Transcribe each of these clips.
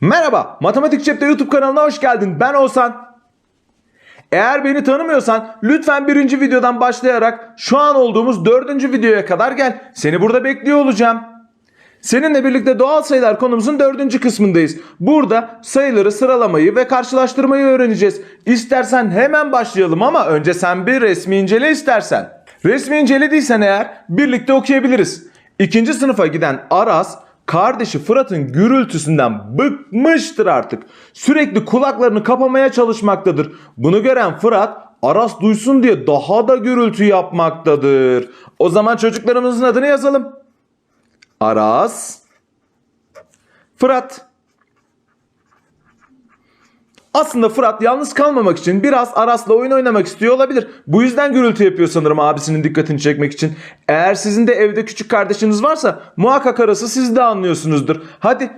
Merhaba, Matematik Cep'te YouTube kanalına hoş geldin. Ben Oğuzhan. Eğer beni tanımıyorsan lütfen birinci videodan başlayarak şu an olduğumuz dördüncü videoya kadar gel. Seni burada bekliyor olacağım. Seninle birlikte doğal sayılar konumuzun dördüncü kısmındayız. Burada sayıları sıralamayı ve karşılaştırmayı öğreneceğiz. İstersen hemen başlayalım ama önce sen bir resmi incele istersen. Resmi incelediysen eğer birlikte okuyabiliriz. İkinci sınıfa giden Aras kardeşi Fırat'ın gürültüsünden bıkmıştır artık. Sürekli kulaklarını kapamaya çalışmaktadır. Bunu gören Fırat Aras duysun diye daha da gürültü yapmaktadır. O zaman çocuklarımızın adını yazalım. Aras Fırat aslında Fırat yalnız kalmamak için biraz Aras'la oyun oynamak istiyor olabilir. Bu yüzden gürültü yapıyor sanırım abisinin dikkatini çekmek için. Eğer sizin de evde küçük kardeşiniz varsa muhakkak Aras'ı siz de anlıyorsunuzdur. Hadi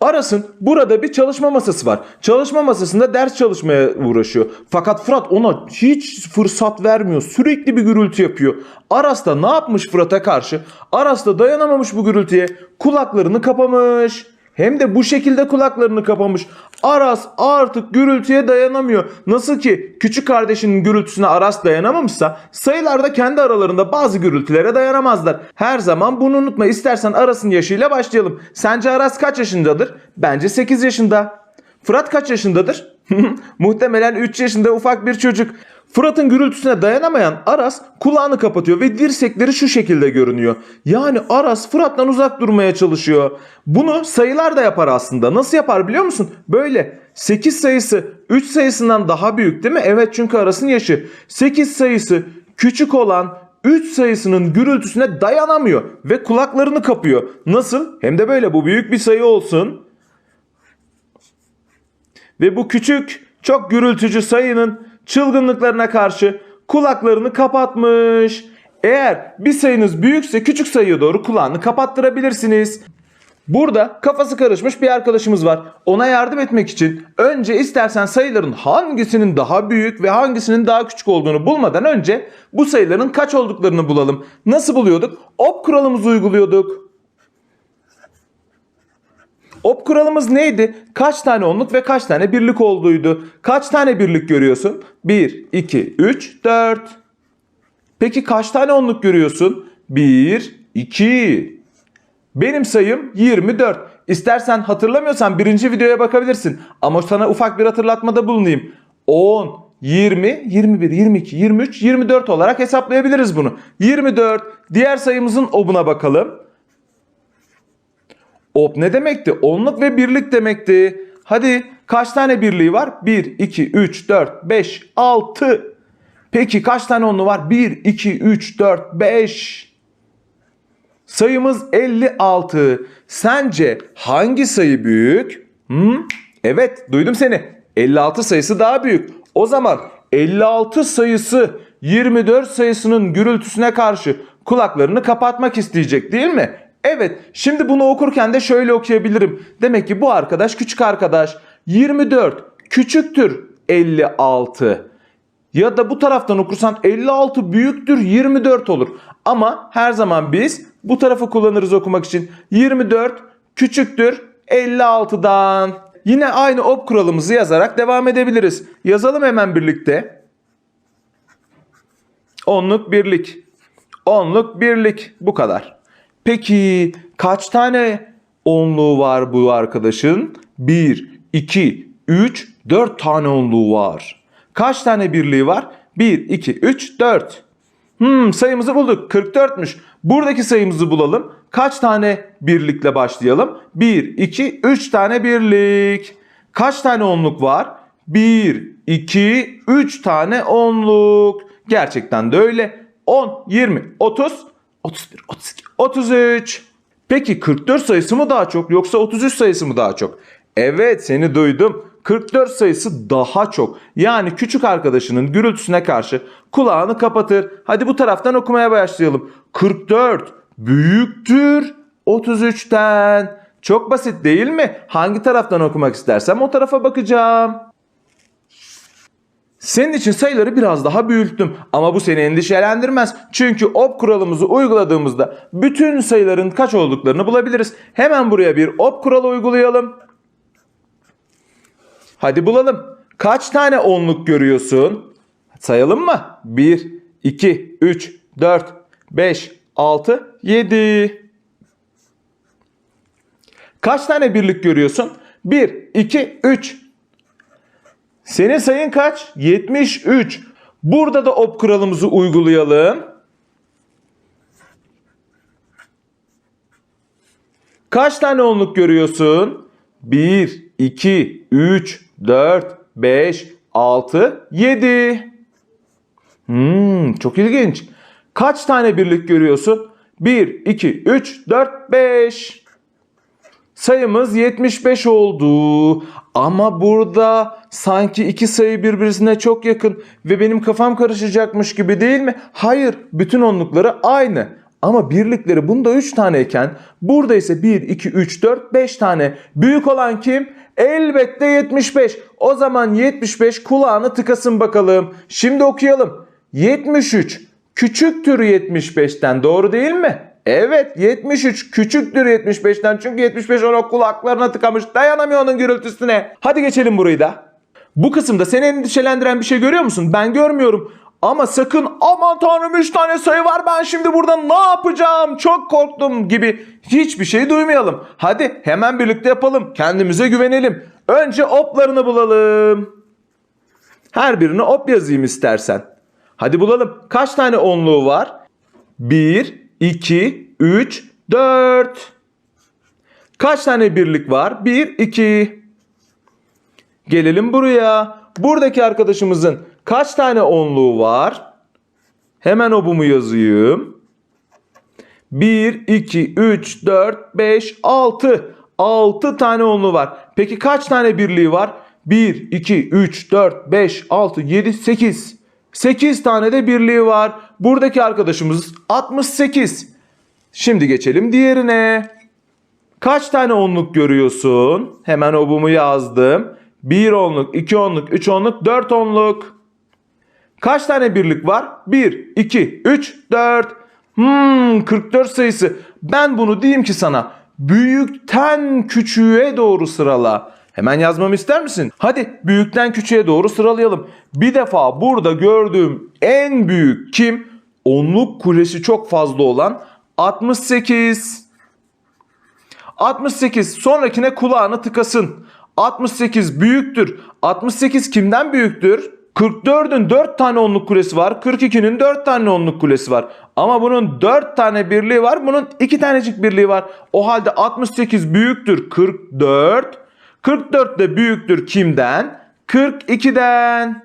Aras'ın burada bir çalışma masası var. Çalışma masasında ders çalışmaya uğraşıyor. Fakat Fırat ona hiç fırsat vermiyor. Sürekli bir gürültü yapıyor. Aras da ne yapmış Fırat'a karşı? Aras da dayanamamış bu gürültüye. Kulaklarını kapamış. Hem de bu şekilde kulaklarını kapamış. Aras artık gürültüye dayanamıyor. Nasıl ki küçük kardeşinin gürültüsüne Aras dayanamamışsa sayılarda kendi aralarında bazı gürültülere dayanamazlar. Her zaman bunu unutma. İstersen Aras'ın yaşıyla başlayalım. Sence Aras kaç yaşındadır? Bence 8 yaşında. Fırat kaç yaşındadır? Muhtemelen 3 yaşında ufak bir çocuk. Fırat'ın gürültüsüne dayanamayan Aras kulağını kapatıyor ve dirsekleri şu şekilde görünüyor. Yani Aras Fırat'tan uzak durmaya çalışıyor. Bunu sayılar da yapar aslında. Nasıl yapar biliyor musun? Böyle 8 sayısı 3 sayısından daha büyük değil mi? Evet çünkü Aras'ın yaşı. 8 sayısı küçük olan 3 sayısının gürültüsüne dayanamıyor ve kulaklarını kapıyor. Nasıl? Hem de böyle bu büyük bir sayı olsun. Ve bu küçük, çok gürültücü sayının çılgınlıklarına karşı kulaklarını kapatmış. Eğer bir sayınız büyükse küçük sayıya doğru kulağını kapattırabilirsiniz. Burada kafası karışmış bir arkadaşımız var. Ona yardım etmek için önce istersen sayıların hangisinin daha büyük ve hangisinin daha küçük olduğunu bulmadan önce bu sayıların kaç olduklarını bulalım. Nasıl buluyorduk? Op kuralımızı uyguluyorduk. Op kuralımız neydi? Kaç tane onluk ve kaç tane birlik olduğuydu. Kaç tane birlik görüyorsun? 1, 2, 3, 4. Peki kaç tane onluk görüyorsun? 1, 2. Benim sayım 24. İstersen hatırlamıyorsan birinci videoya bakabilirsin. Ama sana ufak bir hatırlatmada bulunayım. 10, 20, 21, 22, 23, 24 olarak hesaplayabiliriz bunu. 24. Diğer sayımızın obuna bakalım. Op ne demekti? Onluk ve birlik demekti. Hadi kaç tane birliği var? 1, 2, 3, 4, 5, 6. Peki kaç tane onlu var? 1, 2, 3, 4, 5. Sayımız 56. Sence hangi sayı büyük? Hı? Evet duydum seni. 56 sayısı daha büyük. O zaman 56 sayısı 24 sayısının gürültüsüne karşı kulaklarını kapatmak isteyecek değil mi? Evet şimdi bunu okurken de şöyle okuyabilirim. Demek ki bu arkadaş küçük arkadaş. 24 küçüktür 56. Ya da bu taraftan okursan 56 büyüktür 24 olur. Ama her zaman biz bu tarafı kullanırız okumak için. 24 küçüktür 56'dan. Yine aynı op kuralımızı yazarak devam edebiliriz. Yazalım hemen birlikte. Onluk birlik. Onluk birlik. Bu kadar. Peki kaç tane onluğu var bu arkadaşın? 1, 2, 3, 4 tane onluğu var. Kaç tane birliği var? 1, 2, 3, 4. Hmm, sayımızı bulduk. 44'müş. Buradaki sayımızı bulalım. Kaç tane birlikle başlayalım? 1, 2, 3 tane birlik. Kaç tane onluk var? 1, 2, 3 tane onluk. Gerçekten de öyle. 10, 20, 30, 31, 32, 33. Peki 44 sayısı mı daha çok yoksa 33 sayısı mı daha çok? Evet seni duydum. 44 sayısı daha çok. Yani küçük arkadaşının gürültüsüne karşı kulağını kapatır. Hadi bu taraftan okumaya başlayalım. 44 büyüktür 33'ten. Çok basit değil mi? Hangi taraftan okumak istersem o tarafa bakacağım. Senin için sayıları biraz daha büyüttüm ama bu seni endişelendirmez. Çünkü op kuralımızı uyguladığımızda bütün sayıların kaç olduklarını bulabiliriz. Hemen buraya bir op kuralı uygulayalım. Hadi bulalım. Kaç tane onluk görüyorsun? Sayalım mı? 1, 2, 3, 4, 5, 6, 7. Kaç tane birlik görüyorsun? 1, 2, 3. Senin sayın kaç? 73. Burada da op kuralımızı uygulayalım. Kaç tane onluk görüyorsun? 1, 2, 3, 4, 5, 6, 7. Hmm, çok ilginç. Kaç tane birlik görüyorsun? 1, 2, 3, 4, 5. Sayımız 75 oldu. Ama burada sanki iki sayı birbirine çok yakın ve benim kafam karışacakmış gibi değil mi? Hayır, bütün onlukları aynı. Ama birlikleri bunda 3 taneyken burada ise 1, 2, 3, 4, 5 tane. Büyük olan kim? Elbette 75. O zaman 75 kulağını tıkasın bakalım. Şimdi okuyalım. 73 küçüktür 75'ten doğru değil mi? Evet 73 küçüktür 75'ten çünkü 75 onu kulaklarına tıkamış dayanamıyor onun gürültüsüne. Hadi geçelim burayı da. Bu kısımda seni endişelendiren bir şey görüyor musun? Ben görmüyorum. Ama sakın aman tanrım 3 tane sayı var ben şimdi burada ne yapacağım çok korktum gibi hiçbir şey duymayalım. Hadi hemen birlikte yapalım kendimize güvenelim. Önce oplarını bulalım. Her birine op yazayım istersen. Hadi bulalım. Kaç tane onluğu var? 1, 2, 3, 4. Kaç tane birlik var? 1, 2. Gelelim buraya. Buradaki arkadaşımızın kaç tane onluğu var? Hemen obumu yazayım. 1, 2, 3, 4, 5, 6. 6 tane onluğu var. Peki kaç tane birliği var? 1, 2, 3, 4, 5, 6, 7, 8. 8 tane de birliği var. Buradaki arkadaşımız 68. Şimdi geçelim diğerine. Kaç tane onluk görüyorsun? Hemen obumu yazdım. 1 onluk, 2 onluk, 3 onluk, 4 onluk. Kaç tane birlik var? 1, 2, 3, 4. Hmm 44 sayısı. Ben bunu diyeyim ki sana. Büyükten küçüğe doğru sırala. Hemen yazmamı ister misin? Hadi büyükten küçüğe doğru sıralayalım. Bir defa burada gördüğüm en büyük kim? Onluk kulesi çok fazla olan 68. 68 sonrakine kulağını tıkasın. 68 büyüktür. 68 kimden büyüktür? 44'ün 4 tane onluk kulesi var. 42'nin 4 tane onluk kulesi var. Ama bunun 4 tane birliği var. Bunun 2 tanecik birliği var. O halde 68 büyüktür 44. 44 de büyüktür kimden? 42'den.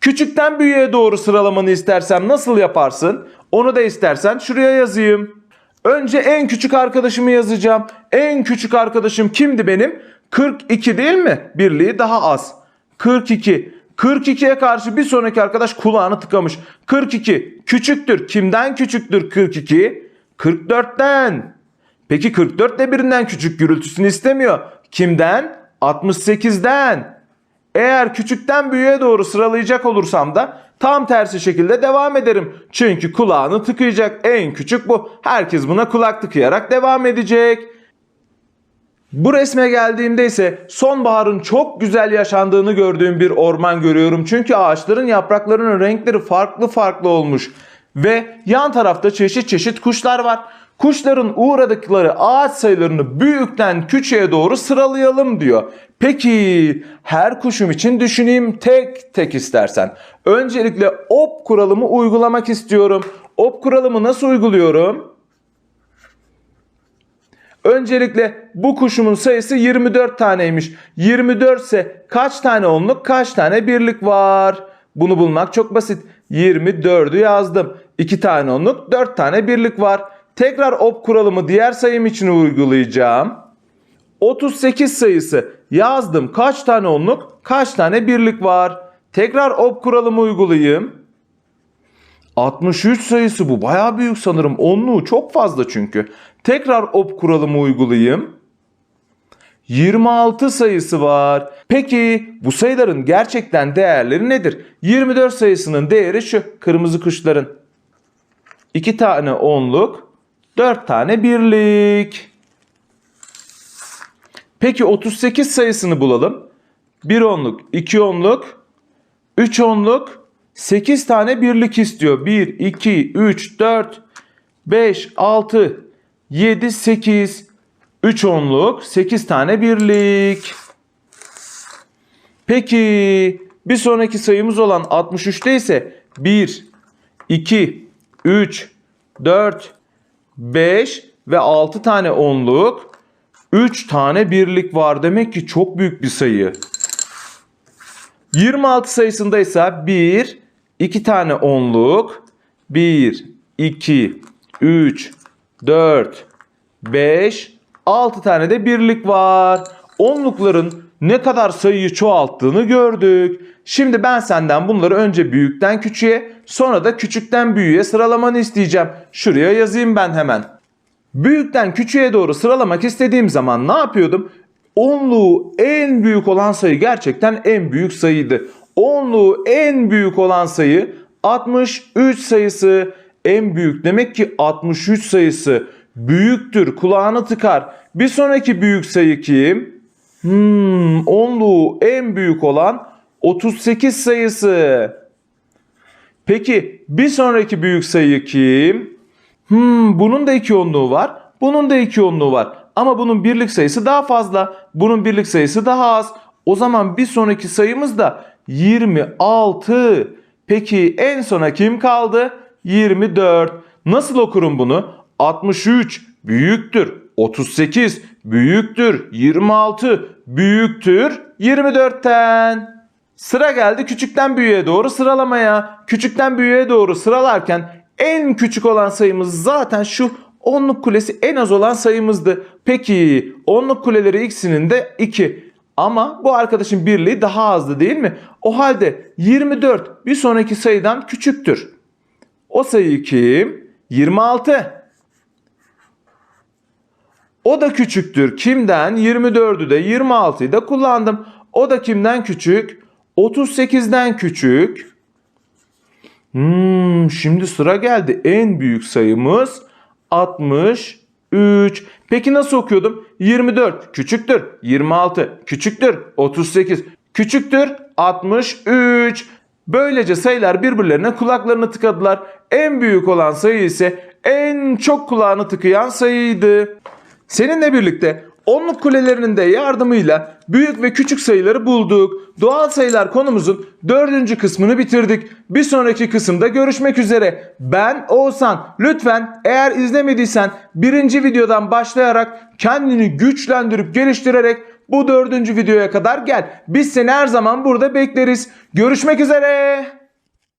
Küçükten büyüğe doğru sıralamanı istersem nasıl yaparsın? Onu da istersen şuraya yazayım. Önce en küçük arkadaşımı yazacağım. En küçük arkadaşım kimdi benim? 42 değil mi? Birliği daha az. 42. 42'ye karşı bir sonraki arkadaş kulağını tıkamış. 42 küçüktür. Kimden küçüktür 42? 44'ten. Peki 44 de birinden küçük gürültüsünü istemiyor. Kimden? 68'den. Eğer küçükten büyüğe doğru sıralayacak olursam da tam tersi şekilde devam ederim. Çünkü kulağını tıkayacak en küçük bu. Herkes buna kulak tıkayarak devam edecek. Bu resme geldiğimde ise sonbaharın çok güzel yaşandığını gördüğüm bir orman görüyorum. Çünkü ağaçların yapraklarının renkleri farklı farklı olmuş. Ve yan tarafta çeşit çeşit kuşlar var. Kuşların uğradıkları ağaç sayılarını büyükten küçüğe doğru sıralayalım diyor. Peki her kuşum için düşüneyim tek tek istersen. Öncelikle op kuralımı uygulamak istiyorum. Op kuralımı nasıl uyguluyorum? Öncelikle bu kuşumun sayısı 24 taneymiş. 24 ise kaç tane onluk kaç tane birlik var? Bunu bulmak çok basit. 24'ü yazdım. 2 tane onluk 4 tane birlik var. Tekrar op kuralımı diğer sayım için uygulayacağım. 38 sayısı yazdım. Kaç tane onluk kaç tane birlik var? Tekrar op kuralımı uygulayayım. 63 sayısı bu. Bayağı büyük sanırım. Onluğu çok fazla çünkü. Tekrar op kuralımı uygulayayım. 26 sayısı var. Peki bu sayıların gerçekten değerleri nedir? 24 sayısının değeri şu kırmızı kuşların. 2 tane onluk, 4 tane birlik. Peki 38 sayısını bulalım. 1 onluk, 2 onluk, 3 onluk, 8 tane birlik istiyor. 1, 2, 3, 4, 5, 6, 7, 8, 3 onluk, 8 tane birlik. Peki bir sonraki sayımız olan 63'te ise 1, 2, 3, 4, 5 ve 6 tane onluk, 3 tane birlik var. Demek ki çok büyük bir sayı. 26 sayısında ise 1, 2 tane onluk, 1, 2, 3, 4, 5, 6 tane de birlik var. Onlukların ne kadar sayıyı çoğalttığını gördük. Şimdi ben senden bunları önce büyükten küçüğe sonra da küçükten büyüğe sıralamanı isteyeceğim. Şuraya yazayım ben hemen. Büyükten küçüğe doğru sıralamak istediğim zaman ne yapıyordum? Onluğu en büyük olan sayı gerçekten en büyük sayıydı. Onluğu en büyük olan sayı 63 sayısı. En büyük demek ki 63 sayısı büyüktür. Kulağını tıkar. Bir sonraki büyük sayı kim? Hmm, onluğu en büyük olan 38 sayısı. Peki bir sonraki büyük sayı kim? Hmm, bunun da iki onluğu var. Bunun da iki onluğu var. Ama bunun birlik sayısı daha fazla. Bunun birlik sayısı daha az. O zaman bir sonraki sayımız da 26. Peki en sona kim kaldı? 24. Nasıl okurum bunu? 63 büyüktür. 38 büyüktür. 26 büyüktür. 24'ten. Sıra geldi küçükten büyüğe doğru sıralamaya. Küçükten büyüğe doğru sıralarken en küçük olan sayımız zaten şu onluk kulesi en az olan sayımızdı. Peki onluk kuleleri ikisinin de 2. Ama bu arkadaşın birliği daha azdı değil mi? O halde 24 bir sonraki sayıdan küçüktür. O sayı kim? 26. O da küçüktür. Kimden? 24'ü de 26'yı da kullandım. O da kimden küçük? 38'den küçük. Hmm, şimdi sıra geldi. En büyük sayımız 63. Peki nasıl okuyordum? 24 küçüktür. 26 küçüktür. 38 küçüktür. 63. Böylece sayılar birbirlerine kulaklarını tıkadılar. En büyük olan sayı ise en çok kulağını tıkayan sayıydı. Seninle birlikte onluk kulelerinin de yardımıyla büyük ve küçük sayıları bulduk. Doğal sayılar konumuzun dördüncü kısmını bitirdik. Bir sonraki kısımda görüşmek üzere. Ben Oğuzhan. Lütfen eğer izlemediysen birinci videodan başlayarak kendini güçlendirip geliştirerek bu dördüncü videoya kadar gel. Biz seni her zaman burada bekleriz. Görüşmek üzere.